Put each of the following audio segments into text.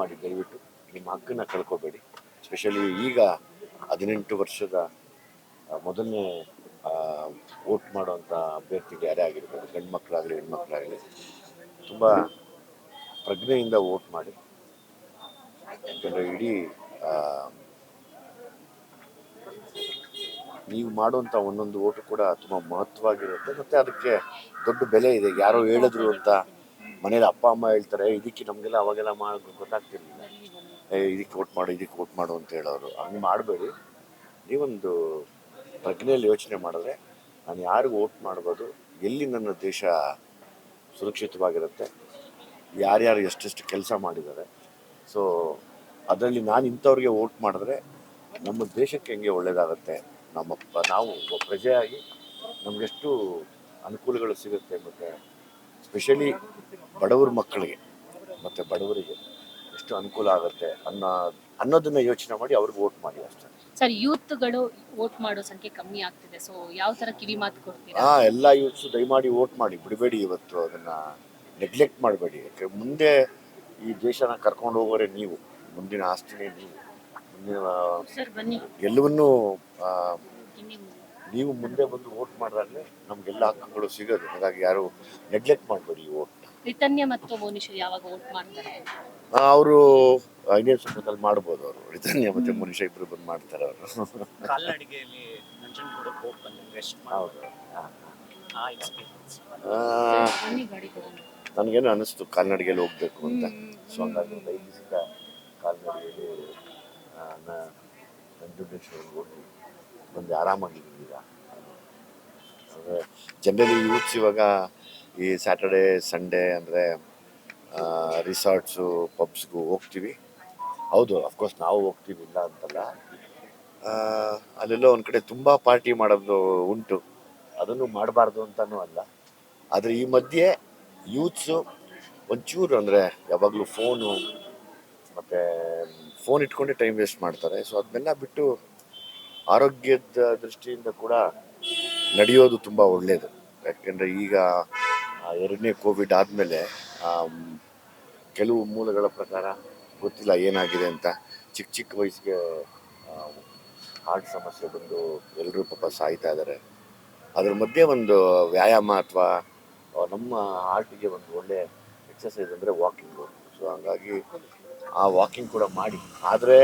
ಮಾಡಿ, ದಯವಿಟ್ಟು ನಿಮ್ಮ ಹಕ್ಕನ್ನು ಕಳ್ಕೊಬೇಡಿ. ಸ್ಪೆಷಲಿ ಈಗ ಹದಿನೆಂಟು ವರ್ಷದ ಮೊದಲನೇ ವೋಟ್ ಮಾಡುವಂಥ ಅಭ್ಯರ್ಥಿಗೆ ಯಾರೇ ಆಗಿರ್ಬೋದು ಗಂಡು ಮಕ್ಕಳಾಗಲಿ ಹೆಣ್ಮಕ್ಳಾಗಲಿ, ತುಂಬ ಪ್ರಜ್ಞೆಯಿಂದ ವೋಟ್ ಮಾಡಿ. ಯಾಕಂದರೆ ಇಡೀ ನೀವು ಮಾಡುವಂಥ ಒಂದೊಂದು ಓಟು ಕೂಡ ತುಂಬ ಮಹತ್ವವಾಗಿರುತ್ತೆ. ಮತ್ತು ಅದಕ್ಕೆ ದೊಡ್ಡ ಬೆಲೆ ಇದೆ. ಯಾರೋ ಹೇಳಿದ್ರು ಅಂತ ಮನೇಲಿ ಅಪ್ಪ, ಅಮ್ಮ ಹೇಳ್ತಾರೆ ಇದಕ್ಕೆ ನಮಗೆಲ್ಲ ಅವಾಗೆಲ್ಲ ಮಾಡೋದು ಗೊತ್ತಾಗ್ತಿರ್ಲಿಲ್ಲ. ಏ, ಇದಕ್ಕೆ ಓಟ್ ಮಾಡು, ಇದಕ್ಕೆ ಓಟ್ ಮಾಡು ಅಂತ ಹೇಳೋರು. ಹಂಗೆ ಮಾಡಬೇಡಿ. ನೀವೊಂದು ಪ್ರಜ್ಞೆಯಲ್ಲಿ ಯೋಚನೆ ಮಾಡಿದ್ರೆ ನಾನು ಯಾರಿಗೂ ಓಟ್ ಮಾಡ್ಬೋದು, ಎಲ್ಲಿ ನನ್ನ ದೇಶ ಸುರಕ್ಷಿತವಾಗಿರುತ್ತೆ, ಯಾರ್ಯಾರು ಎಷ್ಟೆಷ್ಟು ಕೆಲಸ ಮಾಡಿದ್ದಾರೆ. ಸೊ ಅದರಲ್ಲಿ ನಾನು ಇಂಥವ್ರಿಗೆ ಓಟ್ ಮಾಡಿದ್ರೆ ನಮ್ಮ ದೇಶಕ್ಕೆ ಹೆಂಗೆ ಒಳ್ಳೆಯದಾಗುತ್ತೆ ನಮ್ಮ ನಾವು ಪ್ರಜೆಯಾಗಿ ನಮಗೆಷ್ಟು ಅನುಕೂಲಗಳು ಸಿಗುತ್ತೆ ಮತ್ತು ಸ್ಪೆಷಲಿ ಬಡವ್ರ ಮಕ್ಕಳಿಗೆ. ಮತ್ತು ಬಡವರಿಗೆ ಎಷ್ಟು ಅನುಕೂಲ ಆಗುತ್ತೆ ಅನ್ನೋ ಅನ್ನೋದನ್ನ ಯೋಚನೆ ಮಾಡಿ ಅವ್ರಿಗೆ ವೋಟ್ ಮಾಡಿ ಅಷ್ಟೇ. ಸರ್ ಯೂತ್ಗಳು ವೋಟ್ ಮಾಡೋ ಸಂಖ್ಯೆ ಕಮ್ಮಿ ಆಗ್ತಿದೆ. ಸೊ ಯಾವ ತರ ಕಿವಿ ಮಾತು ಕೊಡ್ತೀರಾ? ಹಾ ಎಲ್ಲ ಯೂತ್ಸು ದಯಮಾಡಿ ವೋಟ್ ಮಾಡಿ. ಬಿಡಬೇಡಿ ಇವತ್ತು ಅದನ್ನ. ನೆಗ್ಲೆಕ್ಟ್ ಮಾಡಬೇಡಿ. ಯಾಕೆ ಮುಂದೆ ಈ ದೇಶನ ಕರ್ಕೊಂಡು ಹೋಗೋರೆ ನೀವು. ಮುಂದಿನ ಆಸ್ತಿನೇ ನೀವು. ಮುಂದಿನ ಎಲ್ಲವನ್ನೂ ಆ, ನೀವು ಮುಂದೆ ಬಂದು ವೋಟ್ ಮಾಡಿದಾಗಲೇ ನಮಗೆಲ್ಲ ಹಕ್ಕುಗಳು ಸಿಗೋದು. ಹಾಗಾಗಿ ಯಾರು ನೆಗ್ಲೆಕ್ಟ್ ಮಾಡಬೇಡಿ ಈ ವೋಟ್ ರಿತನ್ಯ ಮತ್ತು ಮೋನಿಶ್ ಯಾವಾಗ ವೋಟ್ ಮಾಡ್ತಾರೆ? ಅವರು ಐನೇ ಸುತ್ತದಲ್ಲಿ ಮಾಡ್ಬೋದು ಅವರು. ರಿತನ್ಯ ಮತ್ತು ಮನುಷ್ಯ ಇಬ್ಬರು ಬಂದು ಮಾಡ್ತಾರೆ ಅವರು. ಕಾಲ್ನಡಿಗೆಯಲ್ಲಿ ನಂಜನಗೂಡಕ್ಕೆ ಹೋಗಿ ಬಂದೆ ರೆಸ್ಟ್ ಹೌದು. ಆ ಎಕ್ಸ್ಪೀರಿಯನ್ಸ್ ನನಗೇನು ಅನಿಸ್ತು ಕಾಲ್ನಡಿಗೆಯಲ್ಲಿ ಹೋಗ್ಬೇಕು ಅಂತ. ಸೊ ಹಂಗಾಗಿ ಒಂದು ಐದು ದಿವಸದ ಕಾಲ್ನಡಿಗೆಯಲ್ಲಿ ನಂಜುಂಡೇಶ್ವರ ಹೋಗಿ. ಬಂದು ಆರಾಮಾಗಿ ಈಗ ಅಂದರೆ ಜನರಲಿ ಯೂತ್ಸ್ ಇವಾಗ ಈ ಸ್ಯಾಟರ್ಡೇ ಸಂಡೇ ಅಂದರೆ ರಿಸಾರ್ಟ್ಸು ಪಬ್ಸ್ಗೂ ಹೋಗ್ತೀವಿ. ಹೌದು ಅಫ್ಕೋರ್ಸ್ ನಾವು ಹೋಗ್ತೀವಿ, ಇಲ್ಲ ಅಂತಲ್ಲ. ಅಲ್ಲೆಲ್ಲೋ ಒಂದು ಕಡೆ ತುಂಬ ಪಾರ್ಟಿ ಮಾಡೋದು ಉಂಟು. ಅದನ್ನು ಮಾಡಬಾರ್ದು ಅಂತಲೂ ಅಲ್ಲ. ಆದರೆ ಈ ಮಧ್ಯೆ ಯೂತ್ಸು ಒಂಚೂರು ಅಂದರೆ ಯಾವಾಗಲೂ ಫೋನು ಮತ್ತು ಫೋನ್ ಇಟ್ಕೊಂಡೇ ಟೈಮ್ ವೇಸ್ಟ್ ಮಾಡ್ತಾರೆ. ಸೊ ಅದನ್ನೆಲ್ಲ ಬಿಟ್ಟು ಆರೋಗ್ಯದ ದೃಷ್ಟಿಯಿಂದ ಕೂಡ ನಡೆಯೋದು ತುಂಬ ಒಳ್ಳೆಯದು ಯಾಕೆಂದರೆ ಈಗ ಎರಡನೇ ಕೋವಿಡ್ ಆದಮೇಲೆ ಕೆಲವು ಮೂಲಗಳ ಪ್ರಕಾರ ಗೊತ್ತಿಲ್ಲ ಏನಾಗಿದೆ ಅಂತ. ಚಿಕ್ಕ ಚಿಕ್ಕ ವಯಸ್ಸಿಗೆ ಹಾರ್ಟ್ ಸಮಸ್ಯೆ ಬಂದು ಎಲ್ಲರೂ ಪಾಪ ಸಾಯ್ತಾ ಇದ್ದಾರೆ ಅದ್ರ ಮಧ್ಯೆ ಒಂದು ವ್ಯಾಯಾಮ ಅಥವಾ ನಮ್ಮ ಹಾರ್ಟಿಗೆ ಒಂದು ಒಳ್ಳೆ ಎಕ್ಸಸೈಸ್ ಅಂದರೆ ವಾಕಿಂಗು ಸೊ ಹಂಗಾಗಿ ಆ ವಾಕಿಂಗ್ ಕೂಡ ಮಾಡಿ. ಆದರೆ,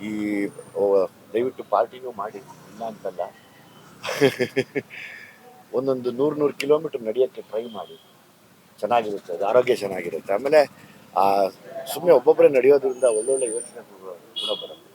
ಈ ದಯವಿಟ್ಟು ಪಾರ್ಟಿನೂ ಮಾಡಿ, ಇಲ್ಲ ಅಂತಲ್ಲ. ಒಂದೊಂದು ನೂರು ನೂರು ಕಿಲೋಮೀಟರ್ ನಡೆಯೋಕ್ಕೆ ಟ್ರೈ ಮಾಡಿ. ಚೆನ್ನಾಗಿರುತ್ತೆ, ಅದು ಆರೋಗ್ಯ ಚೆನ್ನಾಗಿರುತ್ತೆ. ಆಮೇಲೆ ಸುಮ್ಮನೆ ಒಬ್ಬೊಬ್ಬರೇ ನಡೆಯೋದ್ರಿಂದ ಒಳ್ಳೊಳ್ಳೆ ಯೋಚನೆ ಕೂಡ ಬರುತ್ತೆ.